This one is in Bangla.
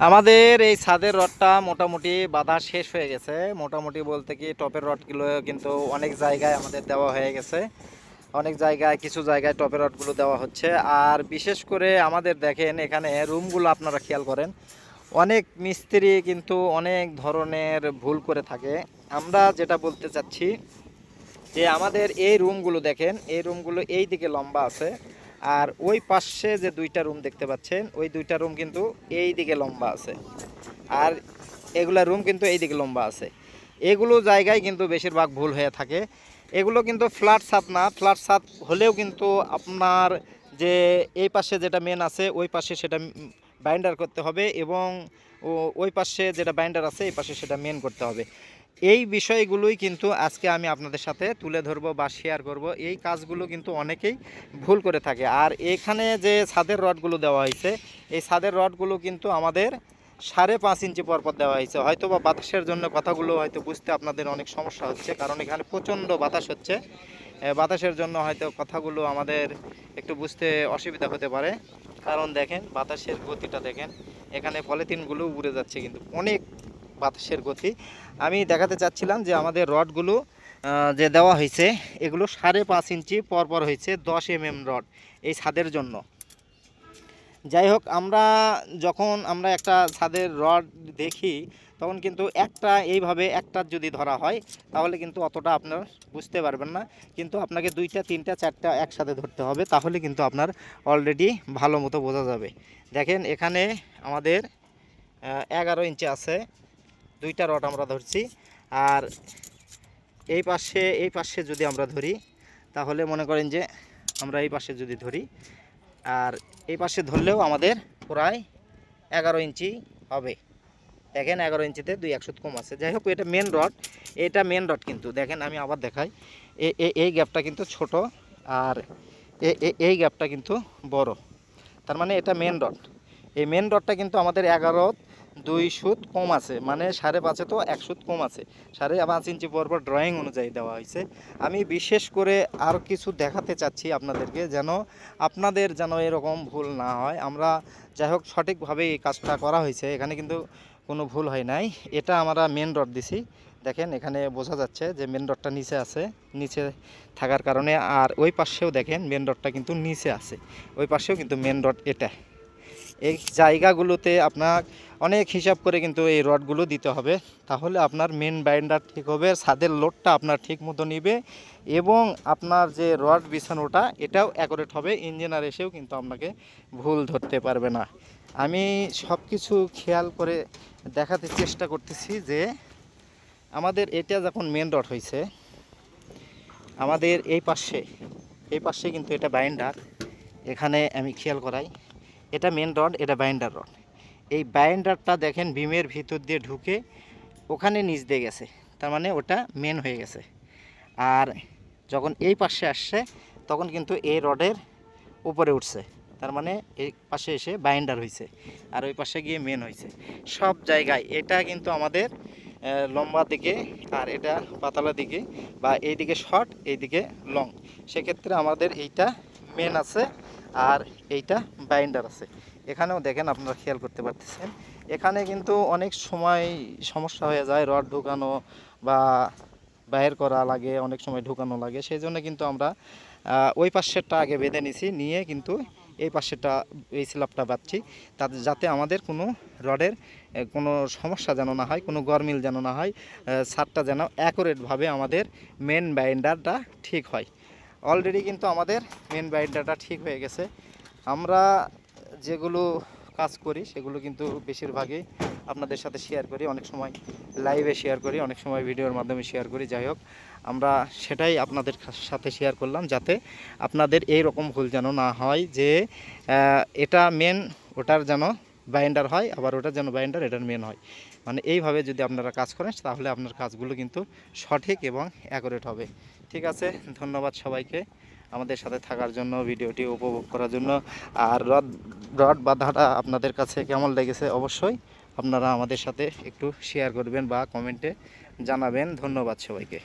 আমাদের এই ছাদের রডটা মোটামুটি বাধা শেষ হয়ে গেছে। মোটামুটি বলতে কি টপের রডগুলো কিন্তু অনেক জায়গায় আমাদের দেওয়া হয়ে গেছে। অনেক জায়গায়, কিছু জায়গায় টপের রডগুলো দেওয়া হচ্ছে। আর বিশেষ করে আমাদের দেখেন এখানে রুমগুলো আপনারা খেয়াল করেন, অনেক মিস্ত্রি কিন্তু অনেক ধরনের ভুল করে থাকে। আমরা যেটা বলতে চাচ্ছি যে আমাদের এই রুমগুলো দেখেন, এই রুমগুলো এই দিকে লম্বা আছে। আর ওই পাশে যে দুইটা রুম দেখতে পাচ্ছেন, ওই দুইটা রুম কিন্তু এই দিকে লম্বা আছে। আর এগুলা রুম কিন্তু এই দিকে লম্বা আছে। এগুলো জায়গায় কিন্তু বেশিরভাগ ভুল হয়ে থাকে। এগুলো কিন্তু ফ্ল্যাট ছাদ না ফ্ল্যাট ছাদ হলেও কিন্তু আপনার যে এই পাশে যেটা মেন আছে, ওই পাশে সেটা বাইন্ডার করতে হবে এবং ওই পাশে যেটা বাইন্ডার আছে, এই পাশে সেটা মেন করতে হবে। এই বিষয়গুলোই কিন্তু আজকে আমি আপনাদের সাথে তুলে ধরবো বা শেয়ার করব। এই কাজগুলো কিন্তু অনেকেই ভুল করে থাকে। আর এখানে যে ছাদের রডগুলো দেওয়া হয়েছে, এই ছাদের রডগুলো কিন্তু আমাদের সাড়ে পাঁচ ইঞ্চি পরপর দেওয়া হয়েছে। হয়তো বা বাতাসের জন্য কথাগুলো হয়তো বুঝতে আপনাদের অনেক সমস্যা হচ্ছে, কারণ এখানে প্রচণ্ড বাতাস হচ্ছে। বাতাসের জন্য হয়তো কথাগুলো আমাদের একটু বুঝতে অসুবিধা হতে পারে। কারণ দেখেন, বাতাসের গতিটা দেখেন, এখানে পলিথিনগুলো উড়ে যাচ্ছে কিন্তু। অনেক বাতাসের গতি। আমি দেখাতে চাচ্ছিলাম যে আমাদের রডগুলো যে দেওয়া হয়েছে, এগুলো সাড়ে পাঁচ ইঞ্চি পরপর হয়েছে দশ এম এম রড এই ছাদের জন্য। যাই হোক, আমরা যখন আমরা একটা ছাদের রড দেখি, তখন কিন্তু একটা এইভাবে একটা যদি ধরা হয়, তাহলে কিন্তু অতটা আপনার বুঝতে পারবেন না। কিন্তু আপনাকে দুইটা, তিনটা, চারটা একসাথে ধরতে হবে, তাহলে কিন্তু আপনার অলরেডি ভালো মতো বোঝা যাবে। দেখেন, এখানে আমাদের এগারো ইঞ্চি আছে। দুইটা রড আমরা ধরছি। আর এই পাশে এই পাশে যদি আমরা ধরি, তাহলে মনে করেন যে আমরা এই পাশে যদি ধরি, আর এই পাশে ধরলেও আমাদের প্রায় এগারো ইঞ্চি হবে। দেখেন এগারো ইঞ্চিতে দুই একশো কম আছে। যাই হোক, এটা মেন রড এটা মেন রড কিন্তু। দেখেন, আমি আবার দেখাই। এই গ্যাপটা কিন্তু ছোট আর এই গ্যাপটা কিন্তু বড়। তার মানে এটা মেন রড এই মেন রডটা কিন্তু আমাদের এগারো দুই সুত কম আছে। মানে সাড়ে পাঁচে তো এক সুত কম আছে। সাড়ে পাঁচ ইঞ্চি পরপর ড্রয়িং অনুযায়ী দেওয়া হয়েছে। আমি বিশেষ করে আর কিছু দেখাতে চাচ্ছি আপনাদেরকে যেন আপনাদের যেন এরকম ভুল না হয়। আমরা যাই হোক সঠিকভাবে এই কাজটা করা হয়েছে। এখানে কিন্তু কোনো ভুল হয় নাই। এটা আমরা মেন রড দিছি। দেখেন এখানে বোঝা যাচ্ছে যে মেন রডটা নিচে আছে, নিচে থাকার কারণে। আর ওই পাশেও দেখেন মেন রডটা কিন্তু নিচে আছে। ওই পাশেও কিন্তু মেন রড এটা। এই জায়গাগুলোতে আপনার অনেক হিসাব করে কিন্তু এই রডগুলো দিতে হবে। তাহলে আপনার মেন বাইন্ডার ঠিক হবে, ছাদের লোডটা আপনার ঠিক মতো নিবে এবং আপনার যে রড বিছানোটা, এটাও অ্যাকুরেট হবে। ইঞ্জিনিয়ার এসেও কিন্তু আপনাকে ভুল ধরতে পারবে না। আমি সব কিছু খেয়াল করে দেখাতে চেষ্টা করতেছি যে আমাদের এটা যখন মেন রড হয়েছে আমাদের এই পাশে এই পাশে কিন্তু এটা বাইন্ডার এখানে আমি খেয়াল করাই, এটা মেন রড এটা বাইন্ডার রড এই বাইন্ডারটা দেখেন বিমের ভিতর দিয়ে ঢুকে ওখানে নিচ দিয়ে গেছে। তার মানে ওটা মেন হয়ে গেছে। আর যখন এই পাশে আসছে, তখন কিন্তু এই রডের উপরে উঠছে। তার মানে এই পাশে এসে বাইন্ডার হয়েছে আর ওই পাশে গিয়ে মেন হয়েছে সব জায়গায় এটা কিন্তু আমাদের লম্বা দিকে আর এটা পাতলা দিকে বা এইদিকে শর্ট এইদিকে লং সেক্ষেত্রে আমাদের এইটা মেন আছে আর এইটা বাইন্ডার আছে। এখানেও দেখেন আপনারা খেয়াল করতে পারতেছেন। এখানে কিন্তু অনেক সময় সমস্যা হয়ে যায়, রড ঢুকানো বা বাইর করা লাগে, অনেক সময় ঢুকানো লাগে। সেই জন্য কিন্তু আমরা ওই পাশেরটা আগে বেঁধে নিছি, নিয়ে কিন্তু এই পাশেরটা, এই স্ল্যাবটা বাঁধছি। তাতে যাতে আমাদের কোনো রডের কোনো সমস্যা যেন না হয়, কোনো গরমিল যেন না হয় সারটা যেন অ্যাকুরেটভাবে আমাদের মেন বাইন্ডারটা ঠিক হয়। অলরেডি কিন্তু আমাদের মেন বাইন্ডারটা ঠিক হয়ে গেছে। আমরা যেগুলো কাজ করি, সেগুলো কিন্তু বেশিরভাগই আপনাদের সাথে শেয়ার করি, অনেক সময় লাইভে শেয়ার করি, অনেক সময় ভিডিওর মাধ্যমে শেয়ার করি, যাই হোক। আমরা সেটাই আপনাদের সাথে শেয়ার করলাম যাতে আপনাদের এই রকম ভুল যেন না হয় যে এটা মেন ওটার যেন বাইন্ডার হয়, আবার ওটার যেন বাইন্ডার এটার মেন হয়। মানে এইভাবে যদি আপনারা কাজ করেন, তাহলে আপনার কাজগুলো কিন্তু সঠিক এবং অ্যাকুরেট হবে। ঠিক আছে? ধন্যবাদ সবাইকে। আমাদের সাথে থাকার জন্য, ভিডিওটি উপভোগ করার জন্য। আর রড রড বাধাটা আপনাদের কাছে কেমন লেগেছে অবশ্যই আপনারা আমাদের সাথে একটু শেয়ার করবেন বা কমেন্টে জানাবেন। ধন্যবাদ সবাইকে।